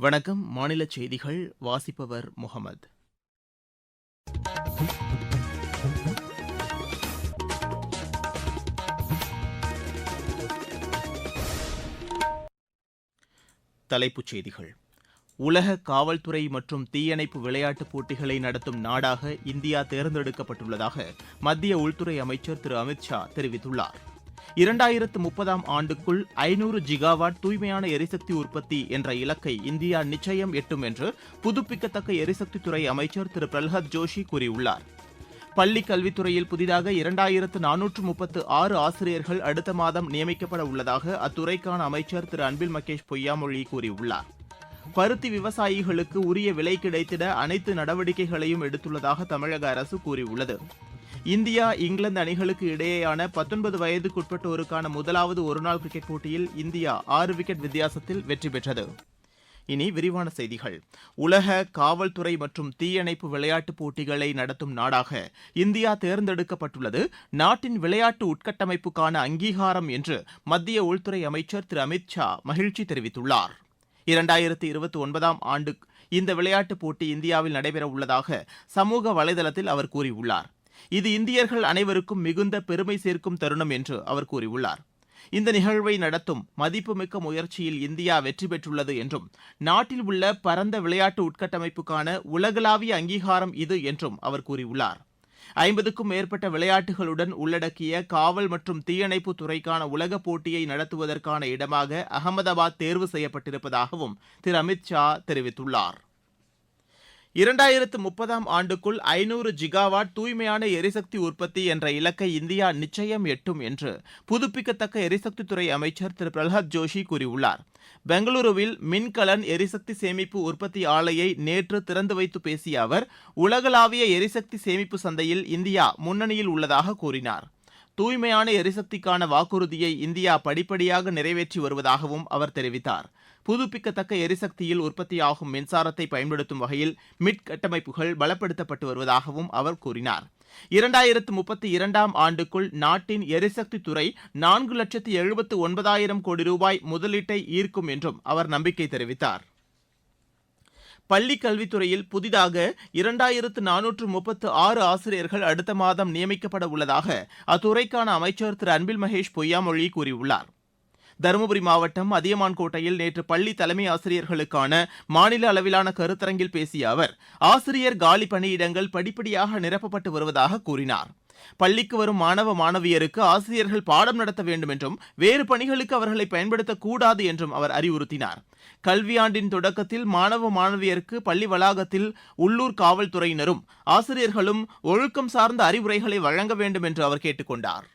வணக்கம் மாநில செய்திகள் வாசிப்பவர் முகமது. தலைப்புச் செய்திகள். உலக காவல்துறை மற்றும் தீயணைப்பு விளையாட்டுப் போட்டிகளை நடத்தும் நாடாக இந்தியா தேர்ந்தெடுக்கப்பட்டுள்ளதாக மத்திய உள்துறை அமைச்சர் திரு அமித் ஷா தெரிவித்துள்ளார். இரண்டாயிரத்து முப்பதாம் ஆண்டுக்குள் ஐநூறு ஜிகாவாட் தூய்மையான எரிசக்தி உற்பத்தி என்ற இலக்கை இந்தியா நிச்சயம் எட்டும் என்று புதுப்பிக்கத்தக்க எரிசக்தித்துறை அமைச்சர் திரு. பிரல்ஹத் ஜோஷி கூறியுள்ளார். பள்ளிக் கல்வித்துறையில் புதிதாக இரண்டாயிரத்து நானூற்று முப்பத்து ஆறு ஆசிரியர்கள் அடுத்த மாதம் நியமிக்கப்பட உள்ளதாக அத்துறைக்கான அமைச்சர் திரு. அன்பில் மகேஷ் பொய்யாமொழி கூறியுள்ளார். பருத்தி விவசாயிகளுக்கு உரிய விலை கிடைத்திட அனைத்து நடவடிக்கைகளையும் எடுத்துள்ளதாக தமிழக அரசு கூறியுள்ளது. இந்தியா இங்கிலாந்து அணிகளுக்கு இடையேயான பத்தொன்பது வயதுக்குட்பட்டோருக்கான முதலாவது ஒருநாள் கிரிக்கெட் போட்டியில் இந்தியா ஆறு விக்கெட் வித்தியாசத்தில் வெற்றி பெற்றது. இனி விரிவான செய்திகள். உலக காவல்துறை மற்றும் தீயணைப்பு விளையாட்டுப் போட்டிகளை நடத்தும் நாடாக இந்தியா தேர்ந்தெடுக்கப்பட்டுள்ளது. நாட்டின் விளையாட்டு உட்கட்டமைப்புக்கான அங்கீகாரம் என்று மத்திய உள்துறை அமைச்சர் திரு. அமித் ஷா மகிழ்ச்சி தெரிவித்துள்ளார். இரண்டாயிரத்து இருபத்தி ஒன்பதாம் ஆண்டு இந்த விளையாட்டுப் போட்டி இந்தியாவில் நடைபெற உள்ளதாக சமூக வலைதளத்தில் அவர் கூறியுள்ளார். இது இந்தியர்கள் அனைவருக்கும் மிகுந்த பெருமை சேர்க்கும் தருணம் என்று அவர் கூறியுள்ளார். இந்த நிகழ்வை நடத்தும் மதிப்புமிக்க முயற்சியில் இந்தியா வெற்றி பெற்றுள்ளது என்றும் நாட்டில் உள்ள பரந்த விளையாட்டு உட்கட்டமைப்புக்கான உலகளாவிய அங்கீகாரம் இது என்றும் அவர் கூறியுள்ளார். ஐம்பதுக்கும் மேற்பட்ட விளையாட்டுகளுடன் உள்ளடக்கிய காவல் மற்றும் தீயணைப்பு துறைக்கான உலகப் போட்டியை நடத்துவதற்கான இடமாக அகமதாபாத் தேர்வு செய்யப்பட்டிருப்பதாகவும் திரு அமித் ஷா தெரிவித்துள்ளார். இரண்டாயிரத்து முப்பதாம் ஆண்டுக்குள் ஐநூறு ஜிகாவாட் தூய்மையான எரிசக்தி உற்பத்தி என்ற இலக்கை இந்தியா நிச்சயம் எட்டும் என்று புதுப்பிக்கத்தக்க எரிசக்தித்துறை அமைச்சர் திரு. பிரகலாத் ஜோஷி கூறியுள்ளார். பெங்களூருவில் மின்கலன் எரிசக்தி சேமிப்பு உற்பத்தி ஆலையை நேற்று திறந்து வைத்து பேசிய அவர் உலகளாவிய எரிசக்தி சேமிப்பு சந்தையில் இந்தியா முன்னணியில் உள்ளதாக கூறினார். தூய்மையான எரிசக்திக்கான வாக்குறுதியை இந்தியா படிப்படியாக நிறைவேற்றி வருவதாகவும் அவர் தெரிவித்தார். புதுப்பிக்கத்தக்க எரிசக்தியில் உற்பத்தியாகும் மின்சாரத்தை பயன்படுத்தும் வகையில் மிட்கட்டமைப்புகள் பலப்படுத்தப்பட்டு வருவதாகவும் அவர் கூறினார். இரண்டாயிரத்து முப்பத்தி இரண்டாம் ஆண்டுக்குள் நாட்டின் எரிசக்தி துறை நான்கு லட்சத்து எழுபத்து ஒன்பதாயிரம் கோடி ரூபாய் முதலீட்டை ஈர்க்கும் என்றும் அவர் நம்பிக்கை தெரிவித்தார். பள்ளிக் கல்வித்துறையில் புதிதாக இரண்டாயிரத்து நானூற்று முப்பத்து ஆறு ஆசிரியர்கள் அடுத்த மாதம் நியமிக்கப்பட உள்ளதாக அத்துறைக்கான அமைச்சர் திரு அன்பில் மகேஷ் பொய்யாமொழி கூறியுள்ளார். தருமபுரி மாவட்டம் அதியமான்கோட்டையில் நேற்று பள்ளி தலைமை ஆசிரியர்களுக்கான மாநில அளவிலான கருத்தரங்கில் பேசிய அவர் ஆசிரியர் காலி பணியிடங்கள் படிப்படியாக நிரப்பப்பட்டு வருவதாக கூறினார். பள்ளிக்கு வரும் மாணவ மாணவியருக்கு ஆசிரியர்கள் பாடம் நடத்த வேண்டும் என்றும் வேறு பணிகளுக்கு அவர்களை பயன்படுத்தக்கூடாது என்றும் அவர் அறிவுறுத்தினார். கல்வியாண்டின் தொடக்கத்தில் மாணவ மாணவியருக்கு பள்ளி வளாகத்தில் உள்ளூர் காவல்துறையினரும் ஆசிரியர்களும் ஒழுக்கம் சார்ந்த அறிவுரைகளை வழங்க வேண்டும் என்று அவர் கேட்டுக்கொண்டார்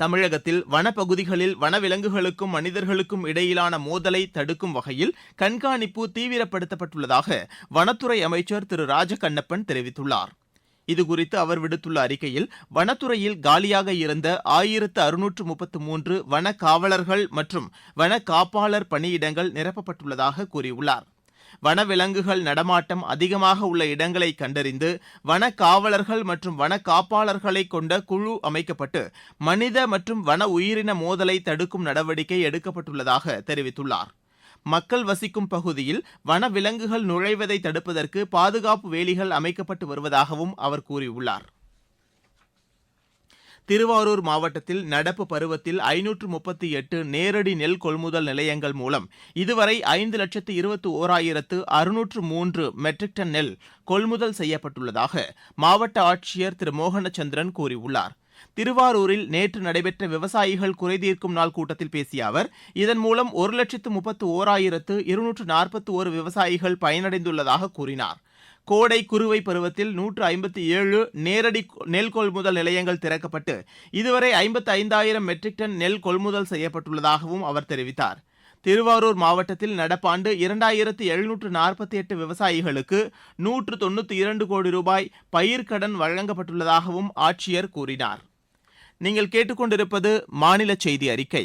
தமிழகத்தில் வனப்பகுதிகளில் வனவிலங்குகளுக்கும் மனிதர்களுக்கும் இடையிலான மோதலை தடுக்கும் வகையில் கண்காணிப்பு தீவிரப்படுத்தப்பட்டுள்ளதாக வனத்துறை அமைச்சர் திரு ராஜகண்ணப்பன் தெரிவித்துள்ளார். இதுகுறித்து அவர் விடுத்துள்ள அறிக்கையில் வனத்துறையில் காலியாக இருந்த ஆயிரத்து அறுநூற்று முப்பத்து மூன்று வன காவலர்கள் மற்றும் வன காப்பாளர் பணியிடங்கள் நிரப்பப்பட்டுள்ளதாக கூறியுள்ளார். வனவிலங்குகள் நடமாட்டம் அதிகமாக உள்ள இடங்களை கண்டறிந்து வன காவலர்கள் மற்றும் வன காப்பாளர்களை கொண்ட குழு அமைக்கப்பட்டு மனித மற்றும் வன உயிரின மோதலை தடுக்கும் நடவடிக்கை எடுக்கப்பட்டுள்ளதாக தெரிவித்துள்ளார். மக்கள் வசிக்கும் பகுதியில் வனவிலங்குகள் நுழைவதை தடுப்பதற்கு பாதுகாப்பு வேலிகள் அமைக்கப்பட்டு வருவதாகவும் அவர் கூறியுள்ளார். திருவாரூர் மாவட்டத்தில் நடப்பு பருவத்தில் ஐநூற்று முப்பத்தி எட்டு நேரடி நெல் கொள்முதல் நிலையங்கள் மூலம் இதுவரை ஐந்து லட்சத்து இருபத்தி ஓராயிரத்து அறுநூற்று மூன்று மெட்ரிக் டன் நெல் கொள்முதல் செய்யப்பட்டுள்ளதாக மாவட்ட ஆட்சியர் திரு மோகனச்சந்திரன் கூறியுள்ளார். திருவாரூரில் நேற்று நடைபெற்ற விவசாயிகள் குறைதீர்க்கும் நாள் கூட்டத்தில் பேசிய அவர் இதன் மூலம் ஒரு லட்சத்து முப்பத்து ஓராயிரத்து இருநூற்று நாற்பத்தி ஒரு விவசாயிகள் பயனடைந்துள்ளதாக கூறினார். கோடை குறுவை பருவத்தில் நூற்று ஐம்பத்தி ஏழு நேரடி நெல் கொள்முதல் நிலையங்கள் திறக்கப்பட்டு இதுவரை ஐம்பத்தி ஐந்தாயிரம் மெட்ரிக் டன் நெல் கொள்முதல் செய்யப்பட்டுள்ளதாகவும் அவர் தெரிவித்தார். திருவாரூர் மாவட்டத்தில் நடப்பாண்டு இரண்டாயிரத்து எழுநூற்று நாற்பத்தி எட்டு விவசாயிகளுக்கு நூற்று தொண்ணூற்றி இரண்டு கோடி ரூபாய் பயிர்க்கடன் வழங்கப்பட்டுள்ளதாகவும் ஆட்சியர் கூறினார். நீங்கள் கேட்டுக்கொண்டிருப்பது மாநில செய்தி அறிக்கை.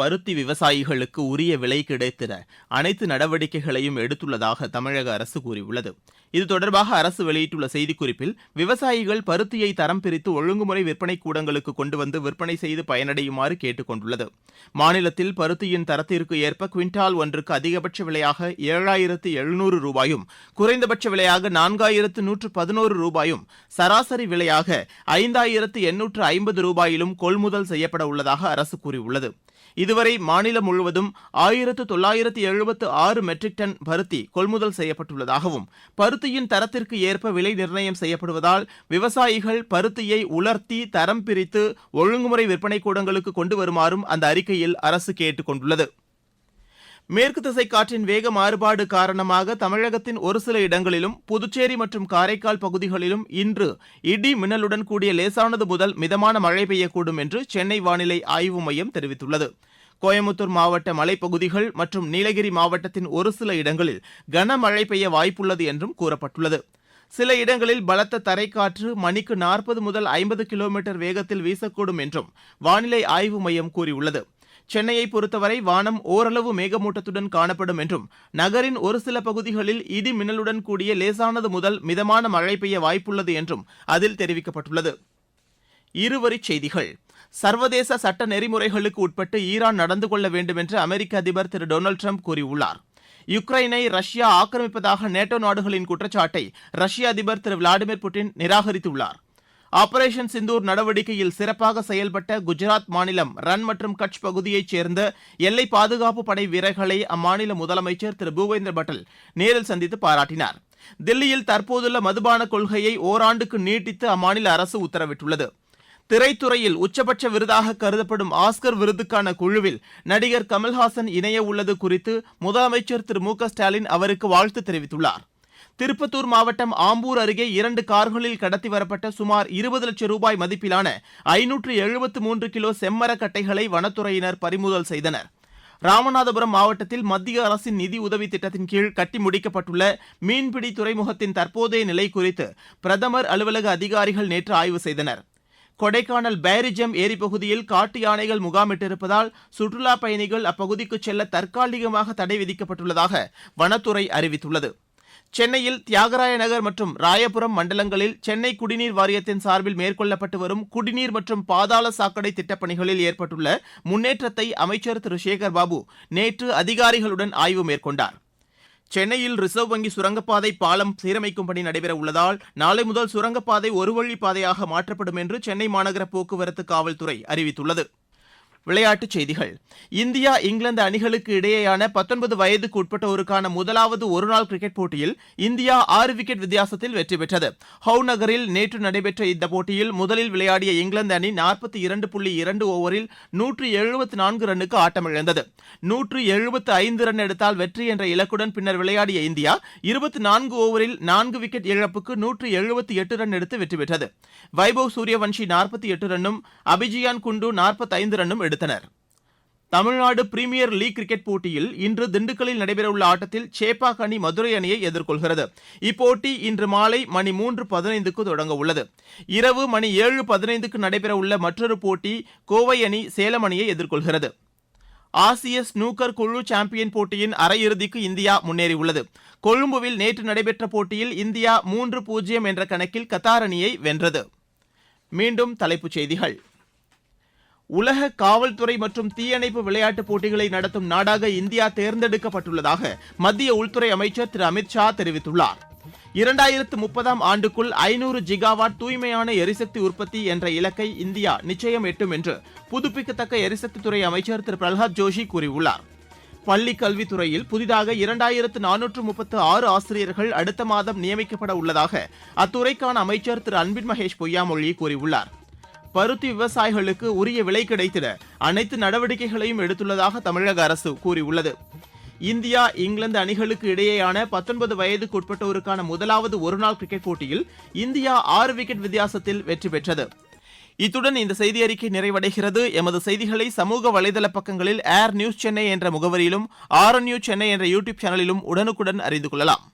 பருத்தி விவசாயிகளுக்கு உரிய விலை கிடைத்திட அனைத்து நடவடிக்கைகளையும் எடுத்துள்ளதாக தமிழக அரசு கூறியுள்ளது. இது தொடர்பாக அரசு வெளியிட்டுள்ள செய்திக்குறிப்பில் விவசாயிகள் பருத்தியை தரம் பிரித்து ஒழுங்குமுறை விற்பனை கூடங்களுக்கு கொண்டு வந்து விற்பனை செய்து பயனடையுமாறு கேட்டுக் கொண்டுள்ளது மாநிலத்தில் பருத்தியின் தரத்திற்கு ஏற்ப குவிண்டால் ஒன்றுக்கு அதிகபட்ச விலையாக ஏழாயிரத்து எழுநூறு ரூபாயும் குறைந்தபட்ச விலையாக நான்காயிரத்து நூற்று பதினோரு ரூபாயும் சராசரி விலையாக ஐந்தாயிரத்து எண்ணூற்று ஐம்பது ரூபாயிலும் கொள்முதல் செய்யப்பட உள்ளதாக அரசு கூறியுள்ளது. இது இதுவரை மாநிலம் முழுவதும் ஆயிரத்து தொள்ளாயிரத்து எழுபத்து ஆறு மெட்ரிக் டன் பருத்தி கொள்முதல் செய்யப்பட்டுள்ளதாகவும் பருத்தியின் தரத்திற்கு ஏற்ப விலை நிர்ணயம் செய்யப்படுவதால் விவசாயிகள் பருத்தியை உலர்த்தி தரம் பிரித்து ஒழுங்குமுறை விற்பனை கூடங்களுக்கு கொண்டு வருமாறும் அந்த அறிக்கையில் அரசு கேட்டுக் கொண்டுள்ளது. மேற்கு திசை காற்றின் வேக மாறுபாடு காரணமாக தமிழகத்தின் ஒரு சில இடங்களிலும் புதுச்சேரி மற்றும் காரைக்கால் பகுதிகளிலும் இன்று இடி மின்னலுடன் கூடிய லேசானது முதல் மிதமான மழை பெய்யக்கூடும் என்று சென்னை வானிலை ஆய்வு மையம் தெரிவித்துள்ளது. கோயம்புத்தூர் மாவட்ட மலைப்பகுதிகள் மற்றும் நீலகிரி மாவட்டத்தின் ஒரு சில இடங்களில் கனமழை பெய்ய வாய்ப்புள்ளது என்றும் கூறப்பட்டுள்ளது. சில இடங்களில் பலத்த தரைக்காற்று மணிக்கு நாற்பது முதல் ஐம்பது கிலோமீட்டர் வேகத்தில் வீசக்கூடும் என்றும் வானிலை ஆய்வு மையம் கூறியுள்ளது. சென்னையை பொறுத்தவரை வானம் ஓரளவு மேகமூட்டத்துடன் காணப்படும் என்றும் நகரின் ஒரு சில பகுதிகளில் இடி மின்னலுடன் கூடிய லேசானது முதல் மிதமான மழை பெய்ய வாய்ப்புள்ளது என்றும் அதில் தெரிவிக்கப்பட்டுள்ளது. இருவரிச் செய்திகள். சர்வதேச சட்ட நெறிமுறைகளுக்கு உட்பட்டு ஈரான் நடந்து கொள்ள வேண்டும் என்று அமெரிக்க அதிபர் திரு டொனால்டு ட்ரம்ப் கூறியுள்ளார். யுக்ரைனை ரஷ்யா ஆக்கிரமிப்பதாக நேட்டோ நாடுகளின் குற்றச்சாட்டை ரஷ்ய அதிபர் திரு விளாடிமிர் புட்டின் நிராகரித்துள்ளார். ஆபரேஷன் சிந்தூர் நடவடிக்கையில் சிறப்பாக செயல்பட்ட குஜராத் மாநிலம் ரன் மற்றும் கட்ச் பகுதியைச் சேர்ந்த எல்லை பாதுகாப்பு படை வீரர்களை அம்மாநில முதலமைச்சர் திரு பூபேந்திர பட்டல் நேரில் சந்தித்து பாராட்டினார். தில்லியில் தற்போதுள்ள மதுபான கொள்கையை ஓராண்டுக்கு நீட்டித்து அம்மாநில அரசு உத்தரவிட்டுள்ளது. திரைத்துறையில் உச்சபட்ச விருதாக கருதப்படும் ஆஸ்கர் விருதுக்கான குழுவில் நடிகர் கமல்ஹாசன் இணைய உள்ளது குறித்து முதலமைச்சர் திரு மு ஸ்டாலின் அவருக்கு வாழ்த்து தெரிவித்துள்ளார். திருப்பத்தூர் மாவட்டம் ஆம்பூர் அருகே இரண்டு கார்களில் கடத்தி வரப்பட்ட சுமார் இருபது லட்சம் ரூபாய் மதிப்பிலான ஐநூற்று எழுபத்து மூன்று கிலோ செம்மரக்கட்டைகளை வனத்துறையினர் பறிமுதல் செய்தனர். ராமநாதபுரம் மாவட்டத்தில் மத்திய அரசின் நிதி உதவி திட்டத்தின் கீழ் கட்டி முடிக்கப்பட்டுள்ள மீன்பிடி துறைமுகத்தின் தற்போதைய நிலை குறித்து பிரதமர் அலுவலக அதிகாரிகள் நேற்று ஆய்வு செய்தனர். கொடைக்கானல் பேரிஜம் ஏரிப்பகுதியில் காட்டு யானைகள் முகாமிட்டிருப்பதால் சுற்றுலா பயணிகள் அப்பகுதிக்கு செல்ல தற்காலிகமாக தடை விதிக்கப்பட்டுள்ளதாக வனத்துறை அறிவித்துள்ளது. சென்னையில் தியாகராய நகர் மற்றும் ராயபுரம் மண்டலங்களில் சென்னை குடிநீர் வாரியத்தின் சார்பில் மேற்கொள்ளப்பட்டு வரும் குடிநீர் மற்றும் பாதாள சாக்கடை திட்டப்பணிகளில் ஏற்பட்டுள்ள முன்னேற்றத்தை அமைச்சர் திரு. சேகர் பாபு நேற்று அதிகாரிகளுடன் ஆய்வு மேற்கொண்டார். சென்னையில் ரிசர்வ் வங்கி சுரங்கப்பாதை பாலம் சீரமைக்கும் பணி நடைபெற உள்ளதால் நாளை முதல் சுரங்கப்பாதை ஒரு பாதையாக மாற்றப்படும் என்று சென்னை மாநகர போக்குவரத்து காவல்துறை அறிவித்துள்ளது. விளையாட்டுச் செய்திகள். இந்தியா இங்கிலாந்து அணிகளுக்கு இடையேயான பத்தொன்பது வயதுக்கு உட்பட்டோருக்கான முதலாவது ஒருநாள் கிரிக்கெட் போட்டியில் இந்தியா ஆறு விக்கெட் வித்தியாசத்தில் வெற்றி பெற்றது. ஹவு நகரில் நேற்று நடைபெற்ற இந்த போட்டியில் முதலில் விளையாடிய இங்கிலாந்து அணி நாற்பத்தி இரண்டு புள்ளி இரண்டு ஓவரில் நூற்று எழுபத்தி நான்கு ரன்னுக்கு ஆட்டமிழந்தது. நூற்று எழுபத்து ஐந்து ரன் எடுத்தால் வெற்றி என்ற இலக்குடன் பின்னர் விளையாடிய இந்தியா இருபத்தி நான்கு ஓவரில் நான்கு விக்கெட் இழப்புக்கு நூற்று எழுபத்தி எட்டு ரன் எடுத்து வெற்றி பெற்றது. வைபவ் சூரியவன்ஷி நாற்பத்தி எட்டு ரன்னும் அபிஜியான் குண்டு நாற்பத்தைந்து ரன்னும் எடுத்து எடுத்தனர் தமிழ்நாடு பிரீமியர் லீக் கிரிக்கெட் போட்டியில் இன்று திண்டுக்கல்லில் நடைபெறவுள்ள ஆட்டத்தில் சேப்பாக் அணி மதுரை அணியை எதிர்கொள்கிறது. இப்போட்டி இன்று மாலை மணி மூன்று பதினைந்துக்கு தொடங்க உள்ளது. இரவு மணி ஏழு பதினைந்துக்கு நடைபெறவுள்ள மற்றொரு போட்டி கோவை அணி சேலம் அணியை எதிர்கொள்கிறது. ஆசிய ஸ்னூக்கர் குழு சாம்பியன் போட்டியின் அரையிறுதிக்கு இந்தியா முன்னேறியுள்ளது. கொழும்புவில் நேற்று நடைபெற்ற போட்டியில் இந்தியா மூன்று பூஜ்ஜியம் என்ற கணக்கில் கத்தார் அணியை வென்றது. மீண்டும் தலைப்புச் செய்திகள். உலக காவல்துறை மற்றும் தீயணைப்பு விளையாட்டுப் போட்டிகளை நடத்தும் நாடாக இந்தியா தேர்ந்தெடுக்கப்பட்டுள்ளதாக மத்திய உள்துறை அமைச்சர் திரு அமித் ஷா தெரிவித்துள்ளார். இரண்டாயிரத்து முப்பதாம் ஆண்டுக்குள் ஐநூறு ஜிகாவாட் தூய்மையான எரிசக்தி உற்பத்தி என்ற இலக்கை இந்தியா நிச்சயம் எட்டும் என்று புதுப்பிக்கத்தக்க எரிசக்தித்துறை அமைச்சர் திரு பிரகலாத் ஜோஷி கூறியுள்ளார். பள்ளி கல்வித்துறையில் புதிதாக இரண்டாயிரத்து நானூற்று முப்பத்து ஆறு ஆசிரியர்கள் அடுத்த மாதம் நியமிக்கப்பட உள்ளதாக அத்துறைக்கான அமைச்சர் திரு அன்பின் மகேஷ் பொய்யாமொழி கூறியுள்ளார். பருத்தி விவசாயிகளுக்கு உரிய விலை கிடைத்திட அனைத்து நடவடிக்கைகளையும் எடுத்துள்ளதாக தமிழக அரசு கூறியுள்ளது. இந்தியா இங்கிலாந்து அணிகளுக்கு இடையேயான பத்தொன்பது வயதுக்குட்பட்டோருக்கான முதலாவது ஒருநாள் கிரிக்கெட் போட்டியில் இந்தியா ஆறு விக்கெட் வித்தியாசத்தில் வெற்றி பெற்றது. இத்துடன் இந்த செய்தி அறிக்கை நிறைவடைகிறது. எமது செய்திகளை சமூக வலைதள பக்கங்களில் ஏர் நியூஸ் சென்னை என்ற முகவரியிலும் ஆர் நியூஸ் சென்னை என்ற யூடியூப் சேனலிலும் உடனுக்குடன் அறிந்து கொள்ளலாம்.